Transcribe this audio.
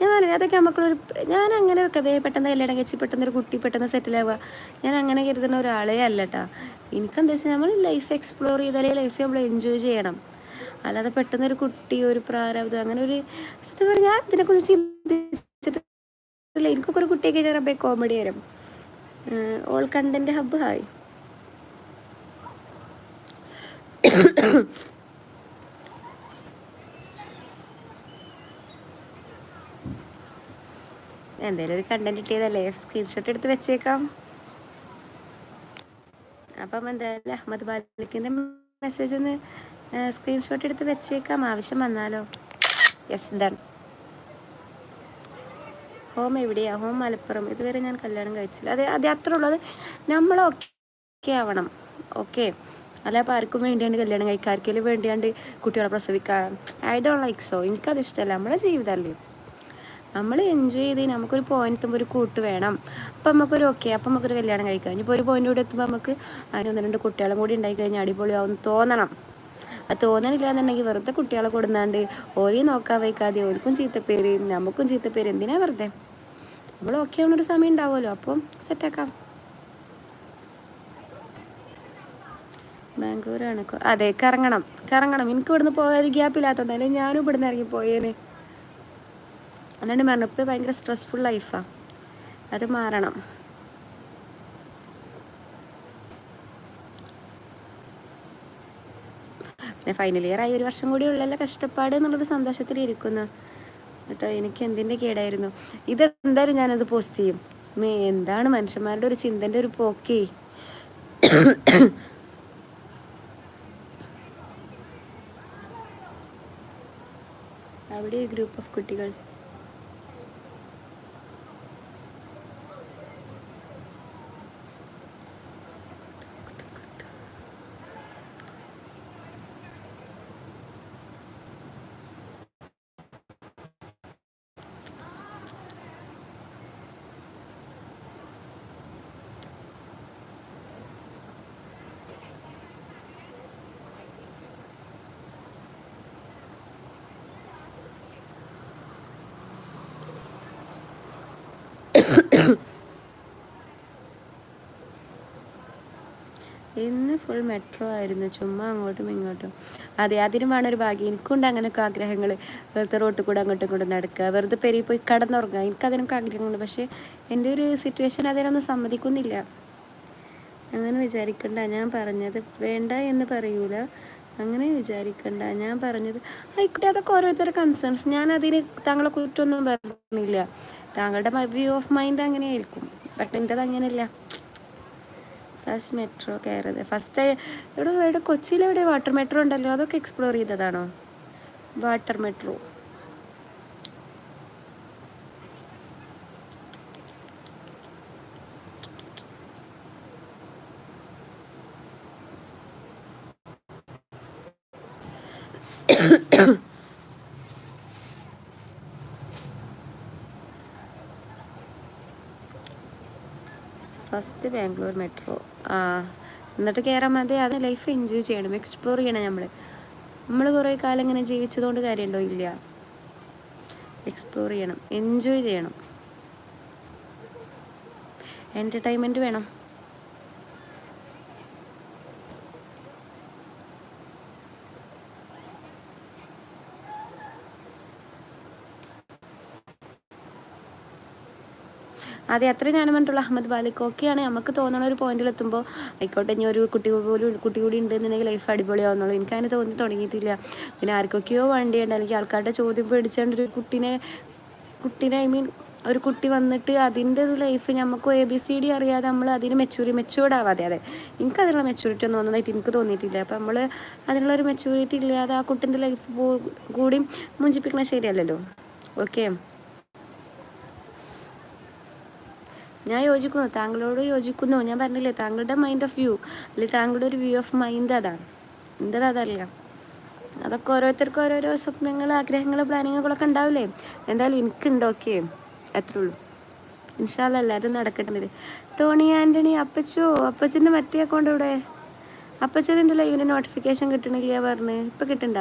ഞാൻ പറഞ്ഞു അതൊക്കെ നമുക്കൊരു ഞാൻ അങ്ങനെ വെക്കേ പെട്ടെന്ന് കല്യാണം കഴിച്ച് പെട്ടെന്ന് ഒരു കുട്ടി പെട്ടെന്ന് സെറ്റിലാവുക ഞാൻ അങ്ങനെ കരുതുന്ന ഒരാളേ അല്ല കേട്ടോ എനിക്കെന്താ വെച്ചാൽ നമ്മൾ ലൈഫ് എക്സ്പ്ലോർ ചെയ്താലേ ലൈഫ് നമ്മൾ എൻജോയ് ചെയ്യണം. അല്ലാതെ പെട്ടെന്ന് ഒരു കുട്ടി ഒരു പ്രാരാബ്ദം അങ്ങനെ ഒരു സത്യം പറഞ്ഞാൽ ഞാൻ ഇതിനെക്കുറിച്ച് ചിന്തിച്ചിട്ടില്ല. എനിക്കൊക്കെ ഒരു കുട്ടിയൊക്കെ ഞാൻ അബ്ബേ കോമഡി തരും ഓൾ കണ്ടന്റ് ഹബ്ബ് ഹായ് എന്തെങ്കിലും ഒരു കണ്ടന്റ് കിട്ടിയതല്ലേ? സ്ക്രീൻഷോട്ട് എടുത്ത് വെച്ചേക്കാം. അപ്പം എന്തായാലും അഹമ്മദ് ബാലിക്കിന്റെ മെസ്സേജ് ഒന്ന് സ്ക്രീൻഷോട്ട് എടുത്ത് വെച്ചേക്കാം. ആവശ്യം വന്നാലോ? യെസ് ഡൺ ഹോം എവിടെയാ? ഹോം മലപ്പുറം. ഇതുവരെ ഞാൻ കല്യാണം കഴിച്ചില്ല. അതെ അതെ അത്ര ഉള്ളത് നമ്മൾ ഓക്കെ ആവണം. ഓക്കെ അല്ല അപ്പോൾ ആർക്കും വേണ്ടിയാണ്ട് കല്യാണം കഴിക്കുക ആർക്കെങ്കിലും വേണ്ടിയാണ്ട് കുട്ടികളെ പ്രസവിക്കാം ഐ ഡോണ്ട് ലൈക്ക് സോ എനിക്കത് ഇഷ്ടമല്ല നമ്മളെ ജീവിതമല്ലേ നമ്മൾ എൻജോയ് ചെയ്ത് നമുക്കൊരു പോയിന്റ് എത്തുമ്പോൾ ഒരു കൂട്ട് വേണം. അപ്പം നമുക്കൊരു ഓക്കെ അപ്പം നമുക്കൊരു കല്യാണം കഴിക്കാം. ഇനിയിപ്പോൾ ഒരു പോയിന്റ് കൂടെ എത്തുമ്പോൾ നമുക്ക് അതിനൊന്ന് രണ്ട് കുട്ടികളും കൂടി ഉണ്ടായി കഴിഞ്ഞാൽ അടിപൊളിയാവും തോന്നണം. അത് തോന്നണില്ല എന്നുണ്ടെങ്കിൽ വെറുതെ കുട്ടികളെ കൊടുന്നാണ്ട് ഓരെയും നോക്കാൻ വയ്ക്കാതെ ഓർക്കും ചീത്തപ്പേര് നമുക്കും ചീത്തപ്പേര് എന്തിനാ വെറുതെ? നമ്മൾ ഓക്കെ ആവുന്നൊരു സമയം ഉണ്ടാവുമല്ലോ അപ്പം സെറ്റാക്കാം ബാംഗ്ലൂരാണ്. അതെ കറങ്ങണം. കറങ്ങണം. എനിക്ക് ഇവിടുന്ന് പോകാൻ ഒരു ഗ്യാപ്പില്ലാത്തതുകൊണ്ട് അല്ലെങ്കിൽ ഞാനും ഇവിടുന്ന് ഇറങ്ങി പോയേനെ പറഞ്ഞത് പറഞ്ഞു ഇപ്പോൾ ഭയങ്കര സ്ട്രെസ്ഫുൾ ലൈഫാണ് അത് മാറണം. പിന്നെ ഫൈനൽ ഇയർ ആയി ഒരു വർഷം കൂടി ഉള്ള കഷ്ടപ്പാട് എന്നുള്ളൊരു സന്തോഷത്തിൽ ഇരിക്കുന്നു. കേട്ടോ എനിക്ക് എന്തിന്റെ കേടായിരുന്നു. ഇതെന്തായാലും ഞാനത് പോസ്റ്റ് ചെയ്യും. മേ എന്താണ് മനുഷ്യന്മാരുടെ ഒരു ചിന്തന്റെ ഒരു പോക്കി? അവിടെ ഗ്രൂപ്പ് ഓഫ് കുട്ടികൾ. ഇന്ന് ഫുൾ മെട്രോ ആയിരുന്നു. ചുമ്മാ അങ്ങോട്ടും ഇങ്ങോട്ടും. അതെ അതിനും വേണം ഒരു ഭാഗ്യം. എനിക്കുണ്ട് അങ്ങനെയൊക്കെ ആഗ്രഹങ്ങൾ വെറുതെ റോട്ടിൽ കൂടെ അങ്ങോട്ടും ഇങ്ങോട്ടും നടക്കുക. വെറുതെ പെരി പോയി കടന്നുറങ്ങുക. എനിക്കതിനൊക്കെ ആഗ്രഹങ്ങളുണ്ട്. പക്ഷേ എന്റെ ഒരു സിറ്റുവേഷൻ അതിനൊന്നും സമ്മതിക്കുന്നില്ല. അങ്ങനെ വിചാരിക്കണ്ട. ഞാൻ പറഞ്ഞത് വേണ്ട എന്ന് പറയൂല. അങ്ങനെ വിചാരിക്കണ്ട. ഞാൻ പറഞ്ഞത് ആയിക്കോട്ടെ അതൊക്കെ ഓരോരുത്തരുടെ കൺസേൺസ് ഞാൻ അതിന് താങ്കളെ കുറ്റമൊന്നും പറഞ്ഞില്ല. താങ്കളുടെ വ്യൂ ഓഫ് മൈൻഡ് അങ്ങനെയായിരിക്കും. ബട്ട് എന്റെത് അങ്ങനെയല്ല. ഫസ്റ്റ് മെട്രോ കയറിയത് ഫസ്റ്റ് ഇവിടെ ഇവിടെ കൊച്ചിയിലെവിടെ വാട്ടർ മെട്രോ ഉണ്ടല്ലോ? അതൊക്കെ എക്സ്പ്ലോർ ചെയ്തതാണോ? Water metro first Bangalore metro. ആ എന്നിട്ട് കയറാൻ മതി. അത് ലൈഫ് എൻജോയ് ചെയ്യണം. എക്സ്പ്ലോർ ചെയ്യണം നമ്മൾ നമ്മൾ കുറേ കാലം ഇങ്ങനെ ജീവിച്ചതുകൊണ്ട് കാര്യമുണ്ടോ? ഇല്ല. എക്സ്പ്ലോർ ചെയ്യണം. എൻജോയ് ചെയ്യണം. എന്റർടൈൻമെന്റ് വേണം. അതെ അത്രയും ഞാൻ പറഞ്ഞിട്ടുള്ള അഹമ്മദ് ബാലിക് ഓക്കെയാണ്. നമുക്ക് തോന്നുന്ന ഒരു പോയിന്റിൽ എത്തുമ്പോൾ ആയിക്കോട്ടെ ഇനി ഒരു കുട്ടി പോലും കുട്ടി കൂടി ഉണ്ടെന്നുണ്ടെങ്കിൽ ലൈഫ് അടിപൊളിയാവുന്നുള്ളൂ. എനിക്ക് അങ്ങനെ തോന്നി തുടങ്ങിയിട്ടില്ല. പിന്നെ ആർക്കൊക്കെയോ വണ്ടിയുണ്ട്. അല്ലെങ്കിൽ ആൾക്കാരുടെ ചോദ്യം പേടിച്ചുകൊണ്ട് ഒരു കുട്ടീനെ കുട്ടീനെ ഐ മീൻ ഒരു കുട്ടി വന്നിട്ട് അതിന്റെ ഒരു ലൈഫ് നമുക്ക് എ ബി സി ഡി അറിയാതെ നമ്മൾ അതിന് മെച്ചൂരി മെച്ചൂർഡ് ആവാതെ. അതെ എനിക്ക് അതിനുള്ള മെച്ചൂരിറ്റി ഒന്നും തോന്നുന്നതായിട്ട് എനിക്ക് തോന്നിയിട്ടില്ല. അപ്പം നമ്മൾ അതിനുള്ള ഒരു മെച്ചൂരിറ്റി ഇല്ലാതെ ആ കുട്ടിന്റെ ലൈഫ് കൂടി മുഞ്ചിപ്പിക്കണ ശരിയല്ലല്ലോ. ഓക്കെ. ഞാൻ യോജിക്കുന്നു. താങ്കളോട് യോജിക്കുന്നു. ഞാൻ പറഞ്ഞില്ലേ താങ്കളുടെ മൈൻഡ് ഓഫ് വ്യൂ അല്ലെങ്കിൽ താങ്കളുടെ ഒരു വ്യൂ ഓഫ് മൈൻഡ് അതാണ്. എന്റെത് അതല്ല. അതൊക്കെ ഓരോരുത്തർക്കും ഓരോരോ സ്വപ്നങ്ങൾ ആഗ്രഹങ്ങൾ പ്ലാനിങ്ങുകളൊക്കെ ഉണ്ടാവില്ലേ? എന്തായാലും എനിക്കുണ്ട് ഓക്കെ എത്ര ഉള്ളൂ. ഇൻഷാല്ല എല്ലാവരും നടക്കട്ടെ ടോണി ആന്റണി അപ്പച്ചോ അപ്പച്ചന്റെ മറ്റേ അക്കൗണ്ട് ഇവിടെ അപ്പച്ചന്റെ ലൈവിന്റെ നോട്ടിഫിക്കേഷൻ കിട്ടണില്ല പറഞ്ഞ്. ഇപ്പം കിട്ടണ്ട?